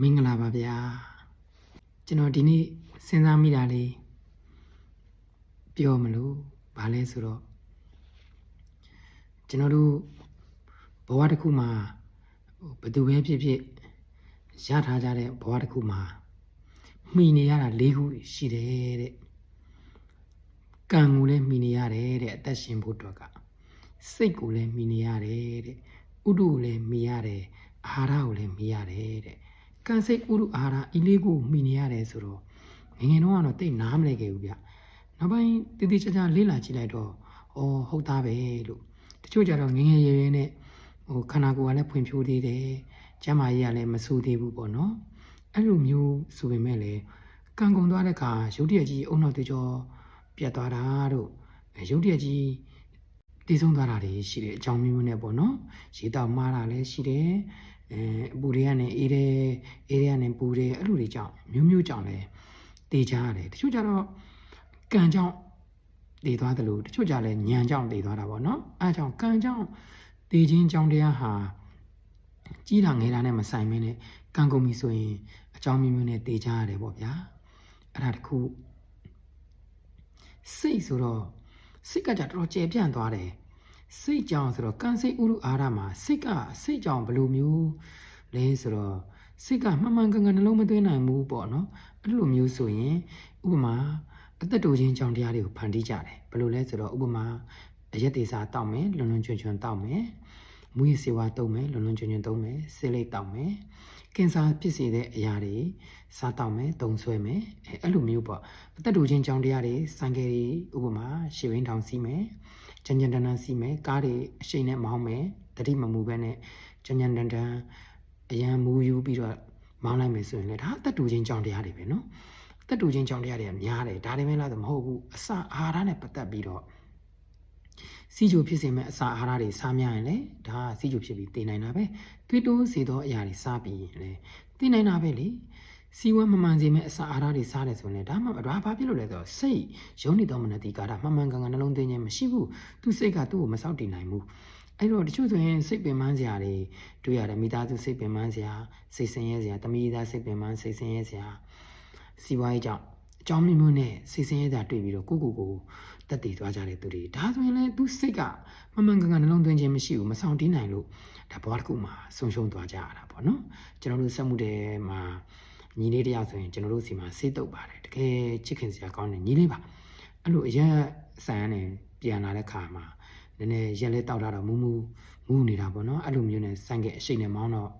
မင်္ဂလာပါဗျာကျွန်တော်ဒီနေ့စဉ်းစားမိတာလေးပြောမလို့ဘာလဲဆိုတော့ကျွန်တော်တို့ဘဝတစ်ခုမှာဟိုဘယ်သူပဲဖြစ်ဖြစ်ရထားကြတဲ့ဘဝတစ်ခုမှာမှီနေရတာ၄ခုရှိတယ်တဲ့ကံကိုလည်းမှီနေရတယ်တဲ့အသက်ရှင်ဖို့အတွက်ကစိတ်ကိုလည်းမှီနေရတယ်တဲ့ဥဒုကိုလည်းမှီရတယ်အာဟာရကိုလည်းမှီရတယ်တဲ့ ကံစိတ်ဥရုအာဟာရဤလေးကိုမှီနေရတယ်ဆိုတော့ငယ်ငယ်တော့ကတော့တိတ်နားမလဲခဲ့ဘူးဗျနောက်ပိုင်းတည်တည်ချာချာလေးလာကြည့်လိုက်တော့ဩဟုတ်သားပဲလို့တချို့ကြတော့ငယ်ငယ်ရွယ်ရွယ်နဲ့ဟိုခန္ဓာကိုယ်ကလည်းဖွံ့ဖြိုးသေးတယ်ကျန်းမာရေးကလည်းမဆိုးသေးဘူးပေါ့နော်အဲ့လိုမျိုးဆိုပေမဲ့လည်းကံကုန်သွားတဲ့ခါရုတ်တရက်ကြီးအုံနောက်တကြောပြတ်သွားတာတို့ရုတ်တရက်ကြီးတည်ဆုံးသွားတာတွေရှိတယ်အကြောင်းမျိုးမျိုးနဲ့ပေါ့နော်ရေတောက်မားတာလည်းရှိတယ် အဲအပူတွေကနေအေးတယ်အေးတွေကနေပူတယ်အဲ့လိုတွေကြောင့်မျိုးမျိုးကြောင့်လည်းတေးကြရတယ်တချို့ကြတော့ကံကြောင့်တေးသွားတယ်လို့တချို့ကြလည်းညံကြောင့်တေးသွားတာပေါ့နော်အဲအကြောင့်ကံကြောင့်တေးခြင်းကြောင့်တရားဟာကြီးတာငယ်တာနဲ့မဆိုင်မင်းနဲ့ကံကုန်ပြီဆိုရင်အကြောင်းမျိုးမျိုးနဲ့တေးကြရတယ်ပေါ့ဗျာအဲ့ဒါတခုစိတ်ဆိုတော့စိတ်ကကြတော်တော်ကျေပြန့်သွားတယ် စိတ်ကြောင့်ဆိုတော့ကံစိတ်ဥရုအာရမှာစိတ်ကစိတ်ကြောင့်ဘယ်လိုမျိုးလဲဆိုတော့စိတ်ကမှန်မှန်ကန်ကန်နှလုံးမသွင်းနိုင်ဘူးပေါ့နော်အဲ့လိုမျိုးဆိုရင်ဥပမာအသက်တူချင်းကြောင့်တရားတွေကိုဖန်တီးကြတယ်ဘယ်လိုလဲဆိုတော့ဥပမာအရက်သေးစားတောက်မယ်လွန်လွန်ကျွံကျွံတောက်မယ်မူရစေဝါတုံးမယ်လွန်လွန်ကျွံကျွံတုံးမယ်ဆေးလိပ်တောက်မယ်ကင်ဆာဖြစ်စေတဲ့အရာတွေစားတောက်မယ်တုံဆွဲမယ်အဲအဲ့လိုမျိုးပေါ့အသက်တူချင်းကြောင့်တရားတွေစံကယ်တွေဥပမာရှေဝင်းထောင်စီးမယ် ကြံကြံတန်းတန်းစီမယ်ကားတွေအရှိန်နဲ့မောင်းမယ်တတိမမူပဲနဲ့ကြံကြံတန်းတန်းအရန်မူယူပြီးတော့မောင်းလိုက်မယ်ဆိုရင်လည်းဒါအသက်တူချင်းကြောင့်တရားတွေပဲနော်အသက်တူချင်းကြောင့်တရားတွေကများတယ်ဒါတွေပဲလားဆိုမဟုတ်ဘူးအစာအာဟာရနဲ့ပတ်သက်ပြီးတော့စီဂျိုဖြစ်စေမဲ့အစာအာဟာရတွေစားများရင်လေဒါကစီဂျိုဖြစ်ပြီးတည်နိုင်တာပဲသွေးတိုးစေသောအရာတွေစားပြီးရင်လေတည်နိုင်တာပဲလေ စီဝါမမှန်စေမဲ့အစာအာဟာရတွေစားတယ်ဆိုရင်လည်းဒါမှမဒါဘာဖြစ်လို့လဲဆိုတော့စိတ်ယုံနေတော်မနတိကာတာမှန်မှန်ကန်ကန်နှလုံးသွင်းခြင်းမရှိဘူးသူစိတ်ကသူ့ကိုမစောင့်တည်နိုင်ဘူးအဲ့တော့တချို့ဆိုရင်စိတ်ပင်ပန်းစရာတွေတွေ့ရတယ်မိသားစုစိတ်ပင်ပန်းစရာစိတ်ဆင်းရဲစရာတမိသားစိတ်ပင်ပန်းစိတ်ဆင်းရဲစရာစီဝါရေးကြောင့်အကြောင်းမျိုးမျိုးနဲ့စိတ်ဆင်းရဲတာတွေ့ပြီးတော့ကိုကိုကိုတက်တည်သွားကြတဲ့သူတွေဒါဆိုရင်လည်းသူစိတ်ကမှန်မှန်ကန်ကန်နှလုံးသွင်းခြင်းမရှိဘူးမဆောင်တည်နိုင်လို့ဒါဘဝတစ်ခုမှာဆုံးရှုံးသွားကြရတာပေါ့နော်ကျွန်တော်တို့စက်မှုတွေမှာ ညီလေးတယောက်ဆိုရင်ကျွန်တော်တို့စီမှာဆေးတုပ်ပါတယ်တကယ်ချစ်ခင်စရာကောင်းတဲ့ညီလေးပါအဲ့လိုအရက်ဆိုင်ကနေပြန်လာတဲ့ခါမှာနည်းနည်းရက်လေးတောက်လာတော့မူးမူးမူးနေတာပေါ့နော်အဲ့လိုမျိုးနဲ့ဆိုင်ကအရှိန်နဲ့မောင်းတော့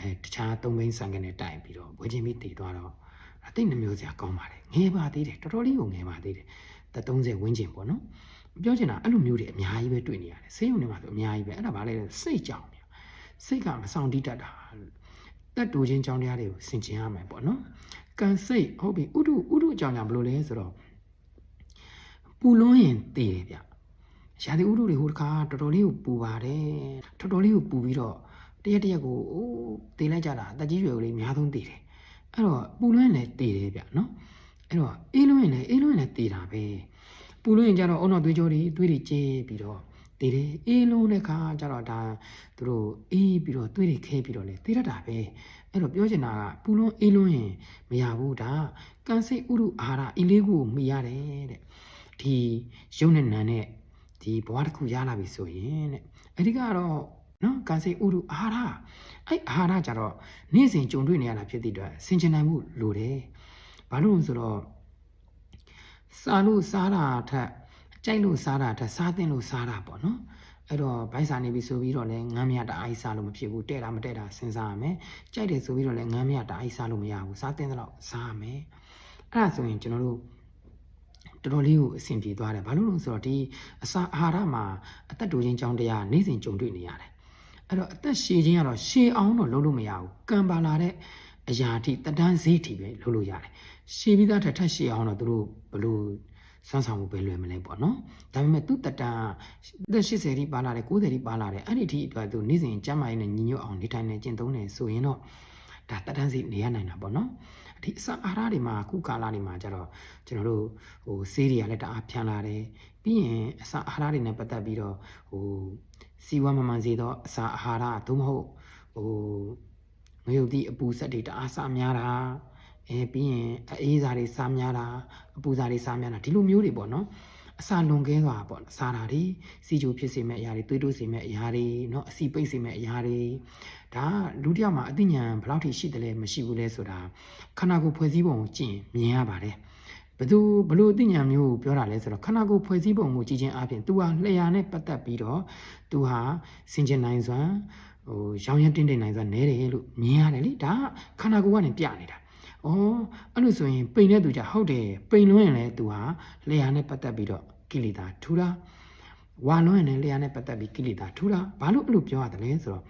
အဲတခြားသုံးဘိန်းဆိုင်ကနဲ့တိုင်ပြီးတော့ဝေချင်းပြီးတည်သွားတော့အသိနှမျိုးစရာကောင်းပါတယ်ငယ်ပါသေးတယ်တော်တော်လေးကိုငယ်ပါသေးတယ်သက်30ဝန်းကျင်ပေါ့နော်ပြောချင်တာအဲ့လိုမျိုးတွေအများကြီးပဲတွေ့နေရတယ်ဆေးရုံတွေမှာဆိုအများကြီးပဲအဲ့ဒါဘာလဲစိတ်ကြောင်များစိတ်ကမဆောင်တိတတ်တာ တက်တူချင်းကြောင်းတရားတွေကိုဆင်ခြင်ရမယ်ပေါ့နော်ကံစိတ်ဟုတ်ပြီဥဒုဥဒုအကြောင်းကြောင့်ဘယ်လိုလဲဆိုတော့ပူလွန်းရင်တည်တယ်ဗျရာသီဥတုတွေဟိုတခါတော်တော်လေးကိုပူပါတယ်တော်တော်လေးကိုပူပြီးတော့တရက်တရက်ကိုအိုးတည်လိုက်ကြတာအသက်ကြီးရွယ်ကလေးအများဆုံးတည်တယ်အဲ့တော့ပူလွန်းရင်လည်းတည်တယ်ဗျနော်အဲ့တော့အေးလွန်းရင်လည်းအေးလွန်းရင်လည်းတည်တာပဲပူလွန်းရင်ကြတော့အုံနောက်သွေးကြောတွေသွေးတွေကျဲပြီးတော့ တည်တယ်အေးလွန်းတဲ့ခါကျတော့ဒါသူတို့အေးပြီးတော့သွေးတွေခဲပြီးတော့လေတည်ရတာပဲအဲ့တော့ပြောချင်တာကပူလွန်းအေးလွန်းရင်မရဘူးဒါကံစိတ်ဥရုအာဟာရအီလေးကိုမိရတယ်တဲ့ဒီရုပ်နဲ့နာနဲ့ဒီဘဝတစ်ခုရလာပြီဆိုရင်တဲ့အဲ့ဒီကတော့နော်ကံစိတ်ဥရုအာဟာရအဲ့အာဟာရကြတော့နေ့စဉ်ကြုံတွေ့နေရတာဖြစ်တဲ့အတွက်ဆင်ခြင်နိုင်မှုလိုတယ်ဘာလို့လဲဆိုတော့စားလို့စားတာထက် ကြိုက်လို့စားတာထက်စားသင့်လို့စားတာပေါ့နော်အဲ့တော့ဘိုက်စာနေပြီဆိုပြီးတော့လည်းငမ်းမြတအားစားလို့မဖြစ်ဘူးတဲ့တာမတဲ့တာစဉ်းစားရမယ်ကြိုက်တယ်ဆိုပြီးတော့လည်းငမ်းမြတအားစားလို့မရဘူးစားတဲ့တော့စားရမယ်အဲ့ဒါဆိုရင်ကျွန်တော်တို့တော်တော်လေးကိုအဆင်ပြေသွားတယ်ဘာလို့လဲဆိုတော့ဒီအစာအာဟာရမှာအသက်တူချင်းကြောင်းတရားနေ့စဉ်ကြုံတွေ့နေရတယ်အဲ့တော့အသက်ရှည်ခြင်းကတော့ရှည်အောင်တော့လုပ်လို့မရဘူးကံပါလာတဲ့အရာအထိတဒန်းဈေးအထိပဲလုပ်လို့ရတယ်ရှည်ပြီးသားထက်ထက်ရှည်အောင်တော့သူတို့ဘယ်လို့ စမ်းဆောင်မှုပဲလွယ်မလဲပေါ့နော်ဒါပေမဲ့သူတတန်အသက်80တိပါလာတယ်90တိပါလာတယ်အဲ့ဒီအထိအတွက်သူနေ့စဉ်ကျန်းမာရေးနဲ့ညီညွတ်အောင်နေထိုင်နေကျင့်သုံးနေဆိုရင်တော့ဒါတတန်းစီနေရနိုင်တာပေါ့နော်အဒီအစာအာဟာရတွေမှာအခုကာလတွေမှာကျတော့ကျွန်တော်တို့ဟိုဆေးတွေကလည်းတအားဖြန်းလာတယ်ပြီးရင်အစာအာဟာရတွေနဲ့ပတ်သက်ပြီးတော့ဟိုစီဝါမမှန်စေသောအစာအာဟာရသို့မဟုတ်ဟိုငရုတ်သီးအပူဆက်တွေတအားစားများတာ အဲပြီးရင်အေးစားတွေစားများတာအပူစားတွေစားများတာဒီလိုမျိုးတွေပေါ့နော်အစာလွန်ကဲသွားပေါ့စားတာတွေစီချိုဖြစ်စေမဲ့အရာတွေသွေးတိုးစေမဲ့အရာတွေเนาะအစီပိတ်စေမဲ့အရာတွေဒါကလူတစ်ယောက်မှာအသိဉာဏ်ဘယ်လောက်ထိရှိတယ်လဲမရှိဘူးလဲဆိုတာခန္ဓာကိုယ်ဖွဲ့စည်းပုံကိုကြည့်ရင်မြင်ရပါတယ်ဘယ်သူဘလို့အသိဉာဏ်မျိုးကိုပြောတာလဲဆိုတော့ခန္ဓာကိုယ်ဖွဲ့စည်းပုံကိုကြည့်ခြင်းအပြင် तू ဟာလျှာနဲ့ပတ်သက်ပြီးတော့ तू ဟာစင်ကျင်နိုင်စွမ်းဟိုရောင်ရမ်းတင်းတင်းနိုင်စွမ်းနဲတယ်လို့မြင်ရတယ်လေဒါကခန္ဓာကိုယ်ကနေပြနေတာ။ အော်အဲ့လိုဆိုရင်ပိန်တဲ့သူကြဟုတ်တယ်ပိန်လွန်းရင်လည်း तू ဟာလျှာနဲ့ပတ်သက်ပြီးတော့ကိလေသာထူတာဝါလွန်းရင်လည်းလျှာနဲ့ပတ်သက်ပြီးကိလေသာထူတာဘာလို့အဲ့လိုပြောရတယ်လဲဆိုတော့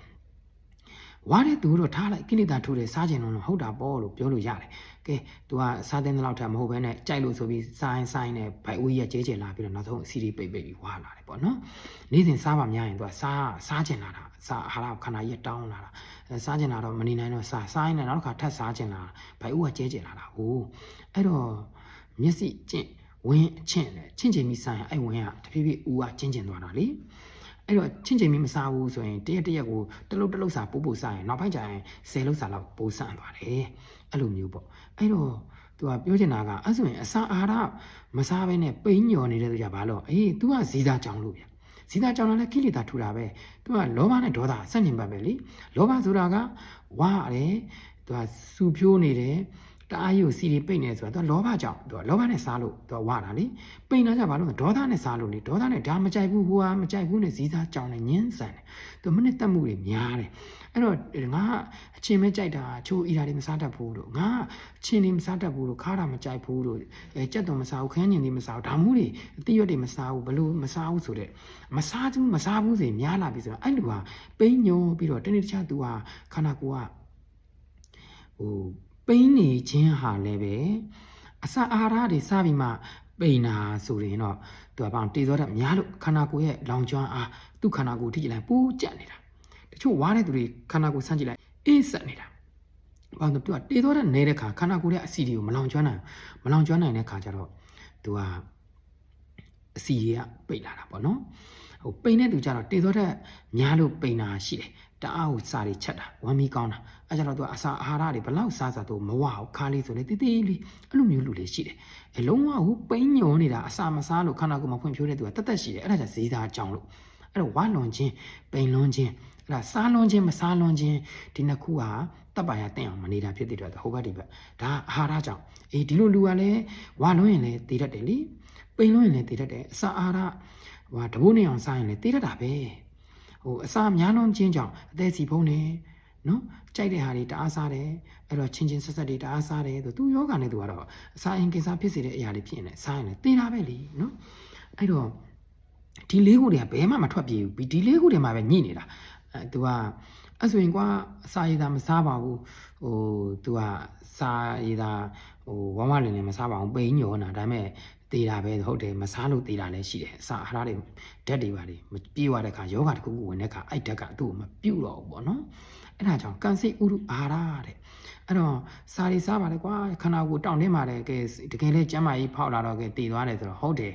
ဝါတဲ့သူတို့ထားလိုက်ကိလေသာထူတယ်စားခြင်းလုံးဟုတ်တာပေါ့လို့ပြောလို့ရတယ်။ ကဲ तू ကစားတဲ့လောက်ထမဟုတ်ဘဲနဲ့ကြိုက်လို့ဆိုပြီးစားရင်စားရင်နဲ့ဘိုက်ဦးကြီးကကျဲကျဲလာပြီးတော့နောက်ဆုံးအစီရီပိတ်ပိတ်ပြီးဝါလာတယ်ပေါ့နော်။နေ့စဉ်စားပါများရင် तू ကစားစားခြင်းလာတာစားအာဟာရခန္ဓာကြီးတောင်းလာတာအဲစားခြင်းလာတော့မနေနိုင်တော့စားစားရင်လည်းနောက်တစ်ခါထပ်စားခြင်းလာဘိုက်ဦးကကျဲကျဲလာတာဟိုအဲ့တော့မျက်စိကျင့်ဝင်းအချင်းလေချင်းချင်းပြီးစားရင်အဲ့ဝင်းကတဖြည်းဖြည်းဦးကကျင်းကျင်သွားတာလေ အဲ့တော့ချင်းချင်းမင်းမစားဘူးဆိုရင်တရက်တရက်ကိုတလုတ်တလုတ်စာပို့ပို့စားရင်နောက်ပိုင်းကျရင်၁၀လုတ်စာလောက်ပို့ဆန့်သွားတယ်အဲ့လိုမျိုးပေါ့အဲ့တော့သူကပြောချင်တာကအဲ့ဆိုရင်အစာအာဟာရမစားဘဲနဲ့ပိန်ညော်နေတဲ့သူကဘာလို့အေး तू ကဇီးစားကြောင်လို့ဗျဇီးစားကြောင်လည်းကိလေသာထူတာပဲသူကလောဘနဲ့ဒေါသဆက်နေပါပဲလေလောဘဆိုတာကဝါရတယ်သူကစူဖြိုးနေတယ် တအားကြီးကိုစီတွေပိတ်နေဆိုတာသူကလောဘကြောင့်သူကလောဘနဲ့စားလို့သူကဝတာလေပိန်တာကြဘာလို့ဒေါသနဲ့စားလို့လေဒေါသနဲ့ဒါမကြိုက်ဘူးဟိုဟာမကြိုက်ဘူးနဲ့ဈေးစားကြောင်နေညင်းဆန်တယ်သူမနစ်သက်မှုတွေများတယ်အဲ့တော့ငါအချင်းမဲကြိုက်တာချိုးအီတာတွေမစားတတ်ဘူးလို့ငါအချင်းတွေမစားတတ်ဘူးလို့ခါတာမကြိုက်ဘူးလို့အဲကြက်တော်မစားဘူးခန်းညင်တွေမစားဘူးဒါမျိုးတွေအတိရွက်တွေမစားဘူးဘလို့မစားဘူးဆိုတဲ့မစားဘူးမစားဘူးစေများလာပြီဆိုတော့အဲ့လူဟာပိန်ညုံပြီးတော့တနေ့တခြားသူဟာခန္ဓာကိုယ်ကဟို ပိန်းနေခြင်းဟာလည်းပဲအစာအာဟာရတွေစားပြီးမှပိန်တာဆိုရင်တော့သူကဘာတေသောတတ်များလို့ခန္ဓာကိုယ်ရဲ့လောင်ကျွမ်းအားသူ့ခန္ဓာကိုယ်ထိကြည့်လိုက်ပူးကြက်နေတာတချို့ဝါတဲ့သူတွေခန္ဓာကိုယ်ဆန့်ကြည့်လိုက်အေးဆက်နေတာဘာလို့သူကတေသောတတ်နေတဲ့ခါခန္ဓာကိုယ်ရဲ့အစီတွေကိုမလောင်ကျွမ်းနိုင်မလောင်ကျွမ်းနိုင်တဲ့ခါကျတော့သူက အစီတွေကပိတ်လာတာပေါ့နော်ဟိုပိန်တဲ့သူကျတော့တေသောတတ်များလို့ပိန်တာရှိတယ်တအားကိုစားတွေချက်တာဝမ်းမီကောင်းတာအဲကြတော့သူကအစာအာဟာရတွေဘလောက်စားစားတော့မဝအောင်ခါလေးဆိုလေတိတိလေးအဲ့လိုမျိုးလူလေးရှိတယ်အလုံးဝဟိုပိန်းညောနေတာအစာမစားလို့ခန္ဓာကိုယ်မှာဖွံ့ဖြိုးတဲ့သူကတက်တက်ရှိတယ်အဲ့ဒါကြောင့်ဈေးသားကြောင်လို့အဲ့တော့ဝါလွန်ခြင်းပိန်လွန်ခြင်းအဲ့ဒါစားလွန်ခြင်းမစားလွန်ခြင်းဒီနှစ်ခုဟာတပ်ပါရတင့်အောင်မနေတာဖြစ်တဲ့အတွက်ဟိုဘက်ဒီဘက်ဒါအာဟာရကြောင့်အေးဒီလိုလူကလည်းဝါလွန်ရင်လည်းတည်တတ်တယ်လေ ပိန်လွန်ရင်လည်းတည်တတ်တယ်အစာအာဟာရဟိုတဘိုးနေအောင်စားရင်လည်းတည်တတ်တာပဲဟိုအစာများလွန်ခြင်းကြောင့်အသက်စီဖုံးနေနော်ကြိုက်တဲ့ဟာတွေတအားစားတယ်အဲ့တော့ချင်းချင်းဆက်ဆက်တွေတအားစားတယ်သူသူယောဂနဲ့သူကတော့အစာအင်ကင်ဆာဖြစ်စေတဲ့အရာတွေဖြစ်နေစားရင်လည်းသေတာပဲလीနော်အဲ့တော့ဒီလေးခုတွေကဘယ်မှမထွက်ပြေးဘူးဒီလေးခုတွေမှာပဲညှိနေတာအဲသူကအဲ့ဆိုရင်ကွာအစာရည်သာမစားပါဘူးဟိုသူကစာရည်သာဟိုဝမ်းဝလင်လည်းမစားပါဘူးပိန်ညောနာဒါပေမဲ့ သေးတာပဲဟုတ်တယ်မစားလို့သေးတာလည်းရှိတယ်အစာအာဟာရတွေဓာတ်တွေပါလေမပြေးသွားတဲ့ခါယောဂတစ်ခုခုဝင်တဲ့ခါအဲ့ဓာတ်ကသူ့ကိုမပြုတ်တော့ဘူးပေါ့နော်အဲ့ဒါကြောင့်ကန်စိတ်ဥရုအာဟာရတဲ့အဲ့တော့စာရီစားပါလေကွာခန္ဓာကိုယ်တောင့်တင်းပါတယ်ကဲတကယ်လဲကျမ်းမာရေးဖောက်လာတော့ကဲတည်သွားတယ်ဆိုတော့ဟုတ်တယ်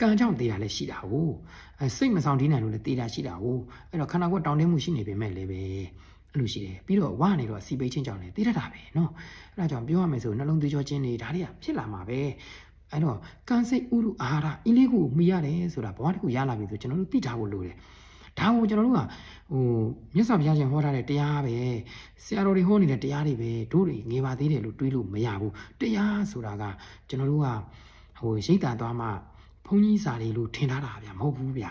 ကံကြောင့်တည်တာလည်းရှိတာဟုတ်အဲစိတ်မဆောင်တီးနိုင်လို့လည်းတည်တာရှိတာဟုတ်အဲ့တော့ခန္ဓာကိုယ်တောင့်တင်းမှုရှိနေပေမဲ့လည်းပဲအဲ့လိုရှိတယ်ပြီးတော့ဝါနေတော့စီပိတ်ချင်းကြောင့်လည်းတည်တတ်တာပဲเนาะအဲ့ဒါကြောင့်ပြောရမယ်ဆိုနှလုံးသွေးကြောခြင်းတွေဒါတွေကဖြစ်လာမှာပဲ အဲ့တော့ကံစိတ်ဥရုအာဟာရအင်းလေးကိုမိရတယ်ဆိုတာဘဝတစ်ခုရလာပြီဆိုကျွန်တော်တို့သိထားဖို့လိုတယ်ဒါကိုကျွန်တော်တို့ကဟိုမြတ်စွာဘုရားရှင်ဟောထားတဲ့တရားပဲဆရာတော်တွေဟောနေတဲ့တရားတွေပဲတို့တွေငေပါသေးတယ်လို့တွေးလို့မရဘူးတရားဆိုတာကကျွန်တော်တို့ကဟိုရိတ်တာသွားမှဘုန်းကြီးစာတွေလို့ထင်ထားတာဗျမဟုတ်ဘူးဗျ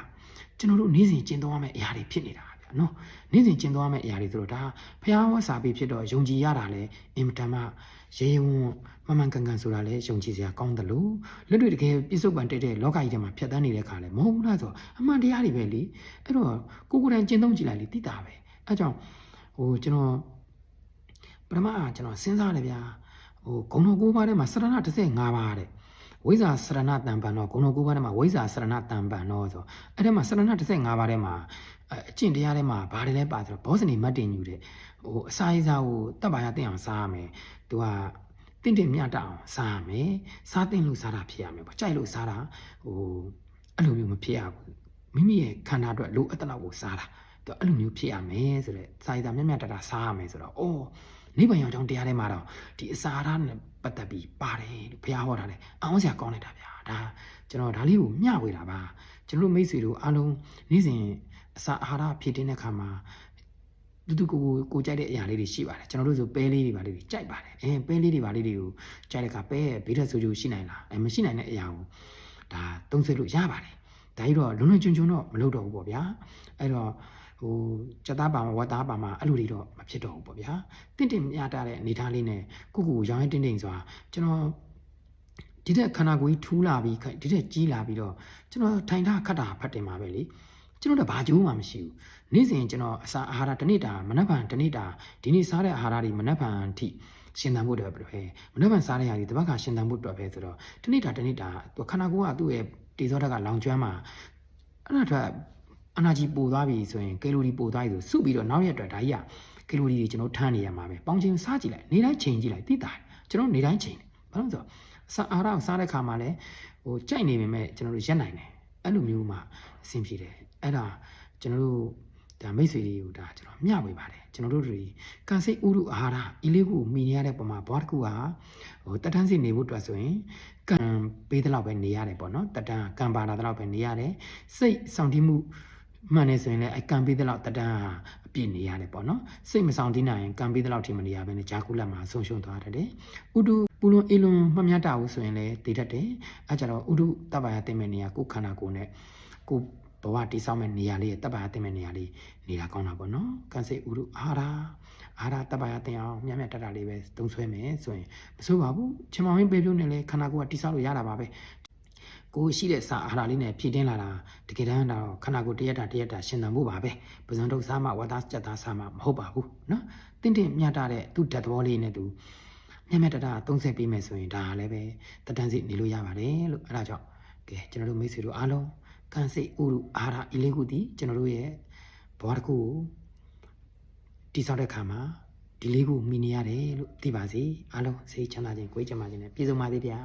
ကျွန်တော်တို့နေ့စဉ်ကျင့်သုံးရမယ့်အရာတွေဖြစ်နေတာဗျ နော်နေ့စဉ်ကျင့်သုံးရမယ့်အရာတွေဆိုတော့ဒါဘုရားဟောစာပေဖြစ်တော့ယုံကြည်ရတာလေအင်မတန်မှရေဝံမမှန်ကန်ကန်ဆိုတာလဲယုံကြည်စရာကောင်းတယ်လို့လက်တွေ့တကယ်ပြစ္ဆုတ်ပံတက်တဲ့လောကကြီးထဲမှာဖြတ်တန်းနေတဲ့ခါလဲမဟုတ်ဘူးလားဆိုအမှန်တရားတွေပဲလေအဲ့တော့ကိုကိုယ်တိုင်ကျင့်သုံးကြည့်လိုက်လေသိတာပဲအဲကြောင့်ဟိုကျွန်တော်ပထမကျွန်တော်စဉ်းစားတယ်ဗျာဟိုဂုံတော်ကိုးပါးထဲမှာစရဏ35ပါးတဲ့ ဝိဇာစရဏတံပံတော့ဂုံတော်ကိုးပါးထဲမှာဝိဇာစရဏတံပံတော့ဆိုအဲ့ထဲမှာစရဏ35ပါးထဲမှာအကျင့်တရားထဲမှာဘာတွေလဲပါဆိုတော့ဘောဇနီမတ်တင်ယူတဲ့ဟိုအစာရည်စားကိုတပ်ပါရတင်အောင်စားရမယ်သူကတင့်တယ်မြတ်တအောင်စားရမယ်စားတင်လို့စားတာဖြစ်ရမယ်ပေါ့ကြိုက်လို့စားတာဟိုအဲ့လိုမျိုးမဖြစ်ရဘူးမိမိရဲ့ခန္ဓာအတွက်လိုအပ်တဲ့လောက်ကိုစားတာသူအဲ့လိုမျိုးဖြစ်ရမယ်ဆိုတော့စာရည်သာမြတ်မြတ်တတစားရမယ်ဆိုတော့အော် နိဗ္ဗာန်ရောက်ကြောင်းတရားထဲမှာတော့ဒီအစာအာဟာရနဲ့ပတ်သက်ပြီးပါတယ်လို့ဘုရားဟောတာလေအောင်စရာကောင်းလိုက်တာဗျာဒါကျွန်တော်ဒါလေးကိုမျှဝေတာပါကျွန်တော်တို့မိတ်ဆွေတို့အားလုံးနေ့စဉ်အစာအာဟာရဖြည့်တင်းတဲ့ခါမှာတူတူကိုကိုကိုကြိုက်တဲ့အရာလေးတွေရှိပါတယ်ကျွန်တော်တို့ဆိုပဲလေးတွေပါလေးတွေကြိုက်ပါတယ်အဲပဲလေးတွေပါလေးတွေကိုကြိုက်တဲ့ခါပဲဘေးထက်ဆိုးကျိုးရှိနိုင်လားအဲမရှိနိုင်တဲ့အရာကိုဒါသုံးဆွဲလို့ရပါတယ် ဒါကြီးတော့လုံးလုံးချွန်းချွန်းတော့မလုပ်တော့ဘူးပေါ့ဗျာအဲ့တော့ဟိုစက်သားပါမှာဝတ်သားပါမှာအဲ့လိုတွေတော့မဖြစ်တော့ဘူးပေါ့ဗျာတင့်တင့်မြတာတဲ့အနေထားလေးနဲ့ကိုကိုကိုရောင်းရင်တင်းတင်းဆိုတာကျွန်တော်ဒီတဲ့ခန္ဓာကိုယ်ကြီးထူးလာပြီးဒီတဲ့ကြီးလာပြီးတော့ကျွန်တော်ထိုင်ထားခတ်တာဖတ်တင်ပါပဲလေကျွန်တော်တို့ဘာကြိုးမှမရှိဘူးနေ့စဉ်ကျွန်တော်အစာအာဟာရတစ်နေ့တာမနက်ဖြန်တစ်နေ့တာဒီနေ့စားတဲ့အာဟာရတွေမနက်ဖြန်အထိရှင်သန်ဖို့အတွက်ပဲမနက်ဖြန်စားတဲ့ဟာတွေတပတ်ကရှင်သန်ဖို့အတွက်ပဲဆိုတော့တစ်နေ့တာတစ်နေ့တာသူခန္ဓာကိုယ်ကသူ့ရဲ့ တေဇောဓာတ်ကလောင်ကျွမ်းမှာအဲ့ဒါအတွက်အနာကြီးပိုသွားပြီဆိုရင်ကီလိုရီပိုသွားပြီဆိုစုပြီးတော့နောက်ရက်အတွက်ဒါကြီးကကီလိုရီတွေကျွန်တော်ထမ်းနေရမှာပဲပေါင်းချင်းစားကြည့်လိုက်နေတိုင်းချိန်ကြည့်လိုက်သိတာကျွန်တော်နေတိုင်းချိန်တယ်ဘာလို့လဲဆိုတော့စားအာဟာရကိုစားတဲ့ခါမှာလည်းဟိုကြိုက်နေပေမဲ့ကျွန်တော်တို့ရက်နိုင်တယ်အဲ့လိုမျိုးမှအဆင်ပြေတယ်အဲ့ဒါကျွန်တော်တို့ ဒါမိတ်ဆွေတွေကိုဒါကျွန်တော်မျှဝေပါတယ်ကျွန်တော်တို့တွေကန်စိတ်ဥရုအာဟာရဤလေးခုမိနေရတဲ့ပုံမှာဘွားတစ်ခုဟာဟိုတက်တန်းစီနေဖို့အတွက်ဆိုရင်ကံပေးတဲ့လောက်ပဲနေရတယ်ပေါ့နော်တက်တန်းကံပါတာတဲ့လောက်ပဲနေရတယ်စိတ်ဆောင်တိမှုမှန်နေဆိုရင်လည်းအကံပေးတဲ့လောက်တက်တန်းဟာအပြည့်နေရတယ်ပေါ့နော်စိတ်မဆောင်တိနိုင်ရင်ကံပေးတဲ့လောက်ထိမနေရဘဲနဲ့ဂျာကုလက်မှာဆုံးရှုံးသွားတယ်ဥဒုပူလွန်အေလွန်မှတ်များတာဘူးဆိုရင်လည်းတည်တတ်တယ်အဲကြတော့ဥဒုတပ္ပယတင်မဲ့နေရာကိုယ်ခန္ဓာကိုယ်နဲ့ကိုယ် ဘဝတိဆောက်မဲ့နေရာလေးရဲ့တပ္ပယတင်မဲ့နေရာလေးနေတာကောင်းတာပေါ့နော်ကံစိတ်ဥဒုအာဟာရအာဟာရတပ္ပယတင်အောင်မြတ်မြတ်တတ်တာလေးပဲသုံးဆွဲမယ်ဆိုရင်မဆိုးပါဘူးချင်မောင်ရင်းပေပြုံးနေလေခန္ဓာကိုယ်ကတိဆောက်လို့ရတာပါပဲကိုရှိတဲ့စာအာဟာရလေးနဲ့ဖြည့်တင်းလာတာတကယ်တမ်းတော့ခန္ဓာကိုယ်တရက်တာတရက်တာရှင်သန်ဖို့ပါပဲပဇွန်ထုတ်စားမှဝတ်သားစက်သားစားမှမဟုတ်ပါဘူးနော်တင့်တင့်မြတ်တာတဲ့သူ့ဓာတ်သဘောလေးနဲ့သူမြတ်မြတ်တတာသုံးဆက်ပေးမယ်ဆိုရင်ဒါလည်းပဲတတန်းစီနေလို့ရပါတယ်လို့အဲ့ဒါကြောင့်ကဲကျွန်တော်တို့မိတ်ဆွေတို့အားလုံး ကံစိတ်ဥရုအာဟာရအလေးခုတည်ကျွန်တော်တို့ရဲ့ဘဝတစ်ခုကိုတည်ဆောက်တဲ့ခါမှာဒီလေးခုမိနေရတယ်လို့သိပါစေအားလုံးစိတ်ချမ်းသာခြင်းကိုယ်ချမ်းသာခြင်းနဲ့ပြည့်စုံပါစေဗျာ